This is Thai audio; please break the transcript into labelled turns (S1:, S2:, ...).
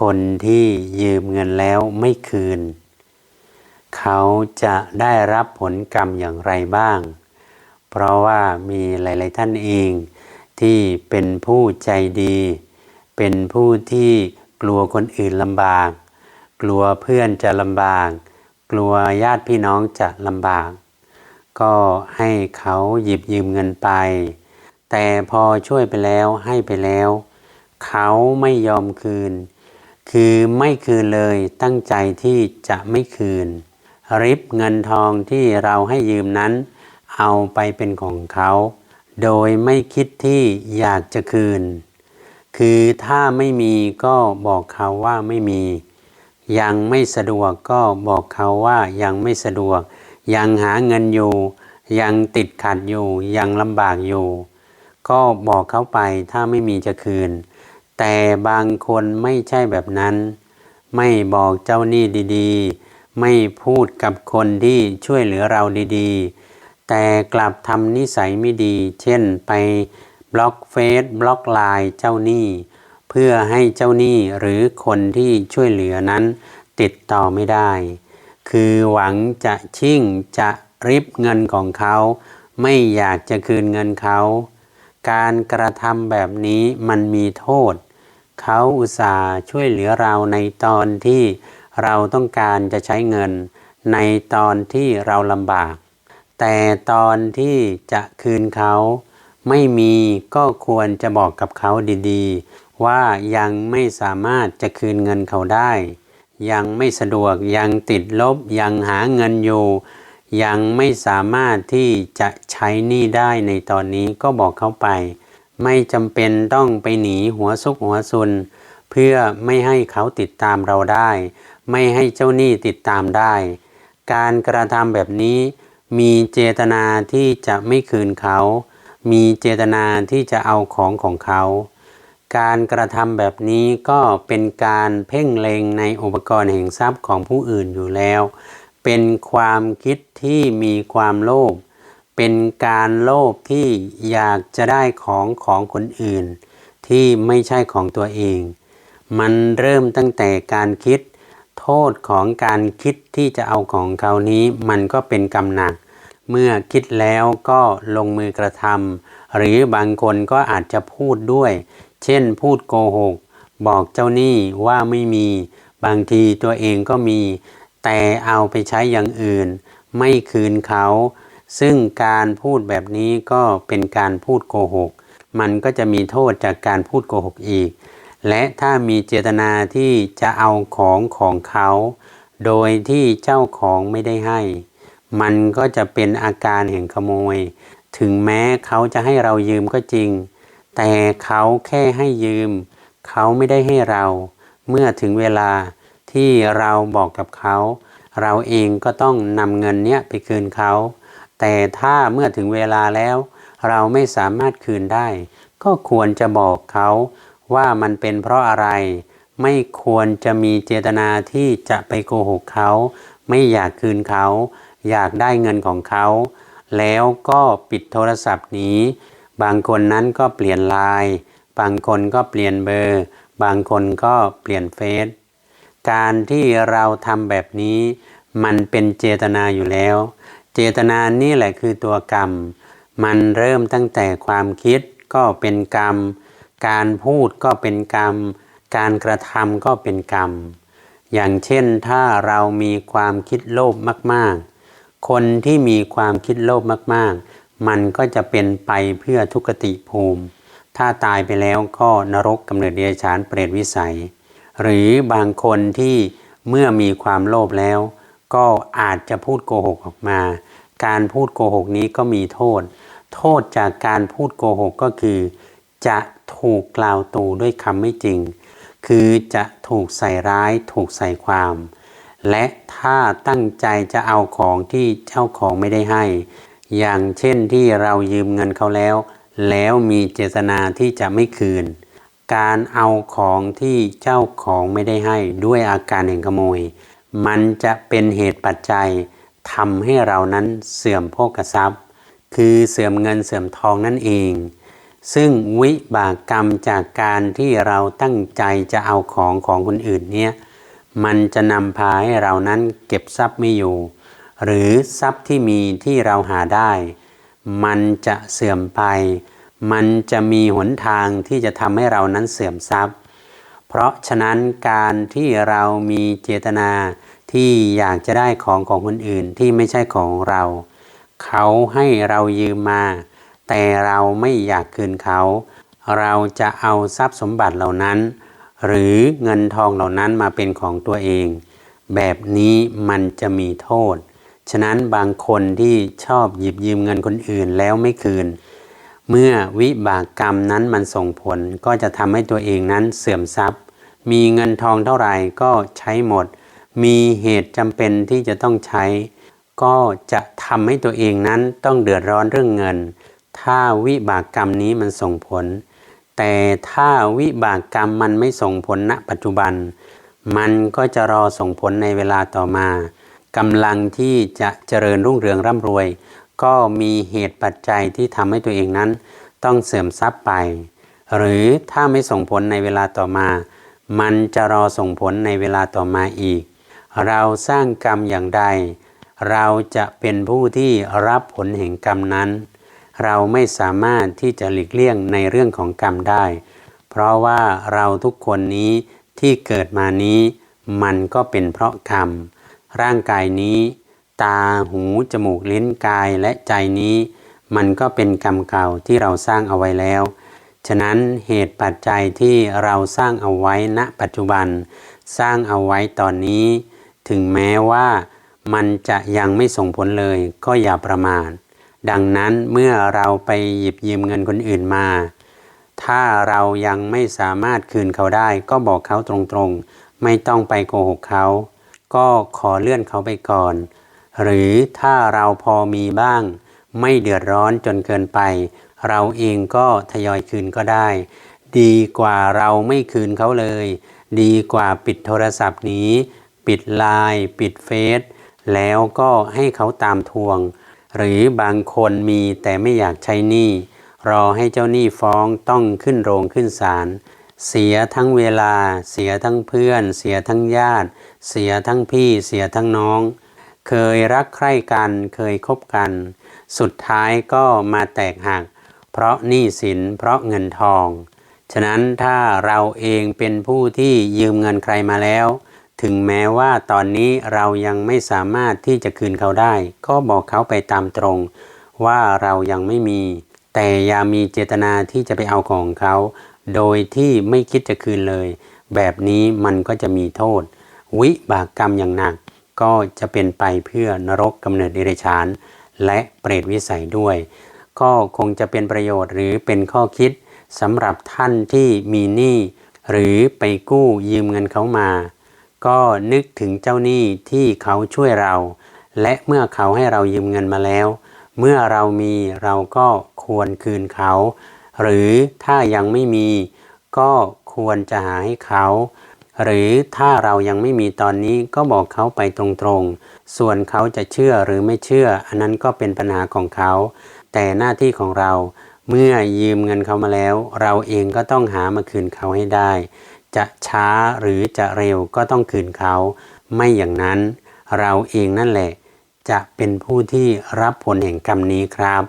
S1: คนที่ยืมเงินแล้วไม่คืน เขาจะได้รับผลกรรมอย่างไรบ้าง เพราะว่ามีหลาย ๆ ท่านเองที่เป็นผู้ใจดี เป็นผู้ที่กลัวคนอื่นลำบาก กลัวเพื่อนจะลำบาก กลัวญาติพี่น้องจะลำบาก ก็ให้เขาหยิบยืมเงินไป แต่พอช่วยไปแล้วให้ไปแล้ว เขาไม่ยอมคืน คือไม่คืนเลยตั้งใจที่จะไม่คืน ริบเงินทองที่เราให้ยืมนั้น เอาไปเป็นของเขา โดยไม่คิดที่อยากจะคืน คือถ้าไม่มีก็บอกเขาว่าไม่มี ยังไม่สะดวกก็บอกเขาว่ายังไม่สะดวก ยังหาเงินอยู่ ยังติดขัดอยู่ ยังลำบากอยู่ ก็บอกเขาไปถ้าไม่มีจะคืน แต่บางคนไม่ใช่แบบนั้น ไม่บอกเจ้าหนี้ดีๆ ไม่พูดกับคนที่ช่วยเหลือเราดีๆ แต่กลับทำนิสัยไม่ดี เช่นไปบล็อกเฟซบล็อกไลน์เจ้าหนี้ เพื่อให้เจ้าหนี้หรือคนที่ช่วยเหลือนั้น ติดต่อไม่ได้ คือหวังจะชิ่งจะริบเงินของเขา ไม่อยากจะคืนเงินเขา การกระทำแบบนี้มันมีโทษ เขาอุตส่าห์ช่วยเหลือเราในตอนที่เราต้องการจะใช้เงิน ในตอนที่เราลำบาก แต่ตอนที่จะคืนเขา ไม่มีก็ควรจะบอกกับเขาดีๆ ว่ายังไม่สามารถจะคืนเงินเขาได้ ยังไม่สะดวกยังติดลบยังหาเงินอยู่ยังไม่สามารถที่จะใช้หนี้ได้ในตอนนี้ก็บอกเขาไป ไม่จำเป็นต้องไปหนีหัวซุกหัวซุน เพื่อไม่ให้เขาติดตามเราได้ ไม่ให้เจ้าหนี้ติดตามได้ การกระทำแบบนี้ มีเจตนาที่จะไม่คืนเขา มีเจตนาที่จะเอาของของเขา การกระทำแบบนี้ก็เป็นการเพ่งเล็งในอุปกรณ์แห่งทรัพย์ของผู้อื่นอยู่แล้ว เป็นความคิดที่มีความโลภ เป็นการโลภที่อยากจะได้ของของคนอื่น ที่ไม่ใช่ของตัวเอง มันเริ่มตั้งแต่การคิด โทษของการคิดที่จะเอาของเขานี้มันก็เป็นกรรมหนัก เมื่อคิดแล้วก็ลงมือกระทำหรือบางคนก็อาจจะพูดด้วย เช่นพูดโกหก บอกเจ้าหนี้ว่าไม่มี บางทีตัวเองก็มี แต่เอาไปใช้อย่างอื่น ไม่คืนเขา ซึ่งการพูดแบบนี้ก็เป็นการพูดโกหก มันก็จะมีโทษจากการพูดโกหกอีก และถ้ามีเจตนาที่จะเอาของของเขา โดยที่เจ้าของไม่ได้ให้ มันก็จะเป็นอาการแห่งขโมย ถึงแม้เขาจะให้เรายืมก็จริง แต่เขาแค่ให้ยืม เขาไม่ได้ให้เรา เมื่อถึงเวลาที่เราบอกกับเขา เราเองก็ต้องนำเงินเนี้ยไปคืนเขา แต่ถ้าเมื่อถึงเวลาแล้ว เราไม่สามารถคืนได้ ก็ควรจะบอกเขาว่ามันเป็นเพราะอะไร ไม่ควรจะมีเจตนาที่จะไปโกหกเขา ไม่อยากคืนเขา อยากได้เงินของเขา แล้วก็ปิดโทรศัพท์หนี้บางคนนั้นก็เปลี่ยนไลน์บางคนก็เปลี่ยนเบอร์ บางคนก็เปลี่ยนเฟซการที่เราทำแบบนี้ มันเป็นเจตนาอยู่แล้ว เจตนานี่แหละคือตัวกรรม มันเริ่มตั้งแต่ความคิดก็เป็นกรรม การพูดก็เป็นกรรม การกระทำก็เป็นกรรม อย่างเช่นถ้าเรามีความคิดโลภมาก ๆ คนที่มีความคิดโลภมาก ๆ มันก็จะเป็นไปเพื่อทุกติภูมิ ถ้าตายไปแล้วก็นรกกำเนิดเดรัจฉานเปรตวิสัย หรือบางคนที่เมื่อมีความโลภแล้ว ก็อาจจะพูดโกหกออกมา การพูดโกหกนี้ก็มีโทษ โทษจากการพูดโกหกก็คือ จะถูกกล่าวตูด้วยคำไม่จริง คือจะถูกใส่ร้ายถูกใส่ความ และถ้าตั้งใจจะเอาของที่เจ้าของไม่ได้ให้ อย่างเช่นที่เรายืมเงินเขาแล้ว แล้วมีเจตนาที่จะไม่คืน การเอาของที่เจ้าของไม่ได้ให้ด้วยอาการแห่งขโมย มันจะเป็นเหตุปัจจัยทำให้เรานั้นเสื่อมโภคทรัพย์ คือเสื่อมเงินเสื่อมทองนั่นเอง ซึ่งวิบากกรรมจากการที่เราตั้งใจจะเอาของของคนอื่นเนี่ยมันจะนำพาให้เรานั้นเก็บทรัพย์ไม่อยู่ หรือทรัพย์ที่มีที่เราหาได้ มันจะเสื่อมไป มันจะมีหนทางที่จะทำให้เรานั้นเสื่อมทรัพย์ เพราะฉะนั้นการที่เรามีเจตนาที่อยากจะได้ของของคนอื่นที่ไม่ใช่ของเรา เขาให้เรายืมมา แต่เราไม่อยากคืนเขา เราจะเอาทรัพย์สมบัติเหล่านั้น หรือเงินทองเหล่านั้นมาเป็นของตัวเอง แบบนี้มันจะมีโทษ ฉะนั้นบางคนที่ชอบหยิบยืมเงินคนอื่นแล้วไม่คืน เมื่อวิบากกรรมนั้นมันส่งผลก็จะทำให้ตัวเองนั้นเสื่อมทรัพย์ มีเงินทองเท่าไหร่ก็ใช้หมด มีเหตุจำเป็นที่จะต้องใช้ ก็จะทำให้ตัวเองนั้นต้องเดือดร้อนเรื่องเงิน ถ้าวิบากกรรมนี้มันส่งผล แต่ถ้าวิบากกรรมมันไม่ส่งผลณปัจจุบัน มันก็จะรอส่งผลในเวลาต่อมากำลังที่จะเจริญรุ่งเรืองร่ำรวย ก็มีเหตุปัจจัยที่ทำให้ตัวเองนั้น ต้องเสื่อมทรัพย์ไป หรือถ้าไม่ส่งผลในเวลาต่อมา มันจะรอส่งผลในเวลาต่อมาอีก เราสร้างกรรมอย่างใด เราจะเป็นผู้ที่รับผลแห่งกรรมนั้น เราไม่สามารถที่จะหลีกเลี่ยงในเรื่องของกรรมได้ เพราะว่าเราทุกคนนี้ที่เกิดมานี้ มันก็เป็นเพราะกรรม ร่างกายนี้ ตาหู จมูกลิ้นกายและใจนี้ มันก็เป็นกรรมเก่าที่เราสร้างเอาไว้แล้ว ฉะนั้นเหตุปัจจัยที่เราสร้างเอาไว้ณปัจจุบัน สร้างเอาไว้ตอนนี้ ถึงแม้ว่ามันจะยังไม่ส่งผลเลยก็อย่าประมาทดังนั้นเมื่อเราไปหยิบยืมเงินคนอื่นมา ถ้าเรายังไม่สามารถคืนเขาได้ ก็บอกเขาตรงๆ ไม่ต้องไปโกหกเขา ก็ขอเลื่อนเขาไปก่อน หรือถ้าเราพอมีบ้าง ไม่เดือดร้อนจนเกินไป เราเองก็ทยอยคืนก็ได้ ดีกว่าเราไม่คืนเขาเลย ดีกว่าปิดโทรศัพท์นี้ ปิดไลน์ปิดเฟซแล้วก็ให้เขาตามทวง หรือบางคนมีแต่ไม่อยากใช้หนี้รอให้เจ้าหนี้ฟ้องต้องขึ้นโรงขึ้นศาลเสียทั้งเวลา เสียทั้งเพื่อน เสียทั้งญาติ เสียทั้งพี่เสียทั้งน้อง เคยรักใคร่กัน เคยคบกัน สุดท้ายก็มาแตกหัก เพราะหนี้สินเพราะเงินทอง ฉะนั้นถ้าเราเองเป็นผู้ที่ยืมเงินใครมาแล้ว ถึงแม้ว่าตอนนี้เรายังไม่สามารถที่จะคืนเขาได้ ก็บอกเขาไปตามตรง ว่าเรายังไม่มี แต่อย่ามีเจตนาที่จะไปเอาของเขา โดยที่ไม่คิดจะคืนเลย แบบนี้มันก็จะมีโทษ วิบากกรรมอย่างหนัก ก็จะเป็นไปเพื่อนรกกำเนิดดรัจฉาน และเปรตวิสัยด้วย ก็คงจะเป็นประโยชน์หรือเป็นข้อคิดสำหรับท่านที่มีหนี้หรือไปกู้ยืมเงินเขามา ก็นึกถึงเจ้าหนี้ที่เขาช่วยเรา และเมื่อเขาให้เรายืมเงินมาแล้ว เมื่อเรามีเราก็ควรคืนเขา หรือถ้ายังไม่มี ก็ควรจะหาให้เขา หรือถ้าเรายังไม่มีตอนนี้ก็บอกเขาไปตรงๆ ส่วนเขาจะเชื่อหรือไม่เชื่อ อันนั้นก็เป็นปัญหาของเขา แต่หน้าที่ของเราเมื่อยืมเงินเขามาแล้ว เราเองก็ต้องหามาคืนเขาให้ได้ จะช้าหรือจะเร็วก็ต้องคืนเขา ไม่อย่างนั้น เราเองนั่นแหละ จะเป็นผู้ที่รับผลแห่งกรรมนี้ครับ